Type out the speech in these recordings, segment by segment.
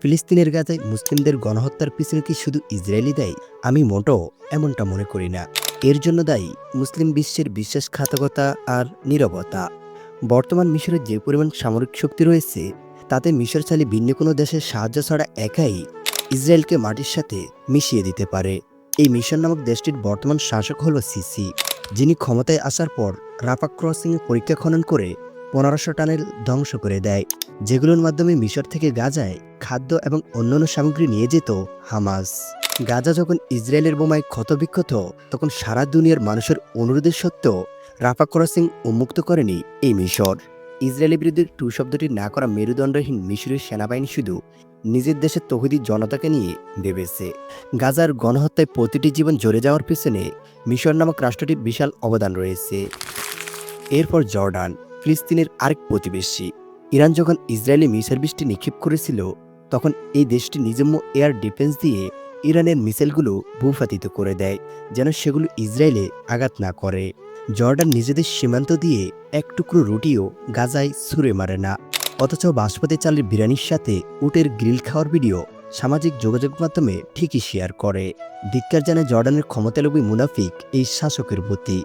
ফিলিস্তিনের গাজায় মুসলিমদের গণহত্যার পিছনে কি শুধু ইসরায়েলি দায়ী? আমি মোটো এমনটা মনে করি না। এর জন্য দায়ী মুসলিম বিশ্বের বিশ্বাসঘাতকতা আর নীরবতা। বর্তমান মিশরের যে পরিমাণ সামরিক শক্তি রয়েছে, তাতে মিশর চাইলে ভিন্ন কোনো দেশের সাহায্য ছাড়া একাই ইসরায়েলকে মাটির সাথে মিশিয়ে দিতে পারে। এই মিশর নামক দেশটির বর্তমান শাসক হল সিসি, যিনি ক্ষমতায় আসার পর রাফা ক্রসিংয়ে পরীক্ষা খনন করে পনেরোশো টানেল ধ্বংস করে দেয়, যেগুলোর মাধ্যমে মিশর থেকে গাজায় খাদ্য এবং অন্যান্য সামগ্রী নিয়ে যেত হামাস। গাজা যখন ইসরায়েলের বোমায় ক্ষতবিক্ষত, তখন সারা দুনিয়ার মানুষের অনুরোধের সত্ত্বেও রাফা ক্রসিং উন্মুক্ত করেনি এই মিশর। ইসরায়েলের বিরুদ্ধে টু শব্দটি না করা মেরুদণ্ডহীন মিশরের সেনাবাহিনী শুধু নিজের দেশের তহিদি জনতাকে নিয়ে ভেবেছে। গাজার গণহত্যায় প্রতিটি জীবন জ্বলে যাওয়ার পেছনে মিশর নামক রাষ্ট্রটির বিশাল অবদান রয়েছে। এরপর জর্ডান। ফিলিস্তিনের আরেক প্রতিবেশী। ইরান যখন ইসরায়েলি মিসাইল বৃষ্টি নিক্ষেপ করেছিল, তখন এই দেশটি নিজম্য এয়ার ডিফেন্স দিয়ে ইরানের মিসাইলগুলো ভূপাতিত করে দেয়, যেন সেগুলো ইসরায়েলে আঘাত না করে। জর্ডান নিজেদের সীমান্ত দিয়ে এক টুকরো রুটিও গাজায় ছুঁড়ে মারে না। অথচ বাসপতি চালের বিরিয়ানির সাথে উটের গ্রিল খাওয়ার ভিডিও সামাজিক যোগাযোগ মাধ্যমে ঠিকই শেয়ার করে। ধিক্কার জানে জর্ডানের ক্ষমতালোভী মুনাফিক এই শাসকের প্রতি।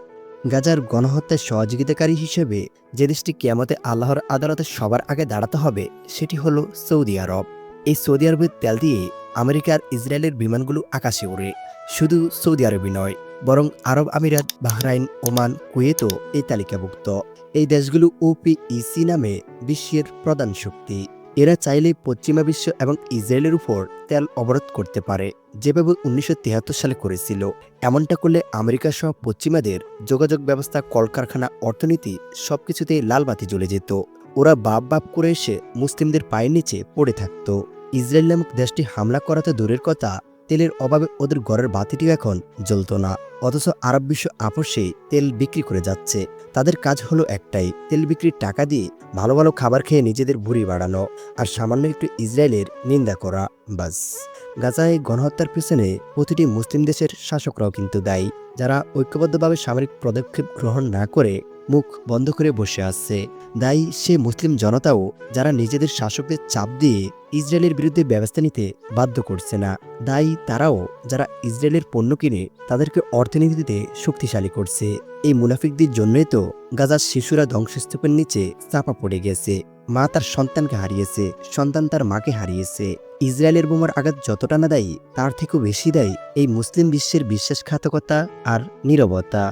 গাজার গণহত্যার সহযোগিতাকারী হিসেবে যে দেশটি কিয়ামতে আল্লাহর আদালতে সবার আগে দাঁড়াতে হবে, সেটি হল সৌদি আরব। এই সৌদি আরবের তেল দিয়ে আমেরিকার ইসরায়েলের বিমানগুলো আকাশে ওড়ে। শুধু সৌদি আরবই নয়, বরং আরব আমিরাত, বাহরাইন, ওমান, কুয়েতও এই তালিকাভুক্ত। এই দেশগুলো ওপিইসি নামে বিশ্বের প্রধান শক্তি। এরা চাইলে পশ্চিমা বিশ্ব এবং ইসরায়েলের উপর তেল অবরোধ করতে পারে যেভাবে উনিশশো সালে করেছিল। এমনটা করলে আমেরিকা সহ পশ্চিমাদের যোগাযোগ ব্যবস্থা, কলকারখানা, অর্থনীতি সবকিছুতেই লাল বাতি জ্বলে যেত। ওরা বাপ বাপ করে এসে মুসলিমদের পায়ের নিচে পড়ে থাকত। ইসরায়েল নামক দেশটি হামলা করা তো দূরের কথা তেলের অভাবে ওদের ঘরের বাতিটি এখন জ্বলত না। অথচ আরব বিশ্ব আপসে তেল বিক্রি করে যাচ্ছে। তাদের কাজ হলো একটাই, তেল বিক্রির টাকা দিয়ে ভালো ভালো খাবার খেয়ে নিজেদের ভুঁড়ি বাড়ানো আর সামান্য একটু ইসরায়েলের নিন্দা করা, বাস। গাজায় গণহত্যার পিছনে প্রতিটি মুসলিম দেশের শাসকরাও কিন্তু দায়ী। যারা ঐক্যবদ্ধভাবে সামরিক পদক্ষেপ গ্রহণ না করে মুখ বন্ধ করে বসে আছে। দায়ী সে মুসলিম জনতাও যারা নিজেদের শাসকদের চাপ দিয়ে ইসরায়েলের বিরুদ্ধে ব্যবস্থা নিতে বাধ্য করছে না। দায়ী তারাও যারা ইসরায়েলের পণ্য কিনে তাদেরকে অর্থনীতিতে শক্তিশালী করছে। এই মুনাফিকদের জন্যই তো গাজার শিশুরা ধ্বংসস্তূপের নিচে চাপা পড়ে গেছে। মা তার সন্তানকে হারিয়েছে, সন্তান তার মাকে হারিয়েছে। ইসরায়েলের বোমার আঘাত যতটা না দায়ী, তার থেকেও বেশি দায়ী এই মুসলিম বিশ্বের বিশ্বাসঘাতকতা আর নীরবতা।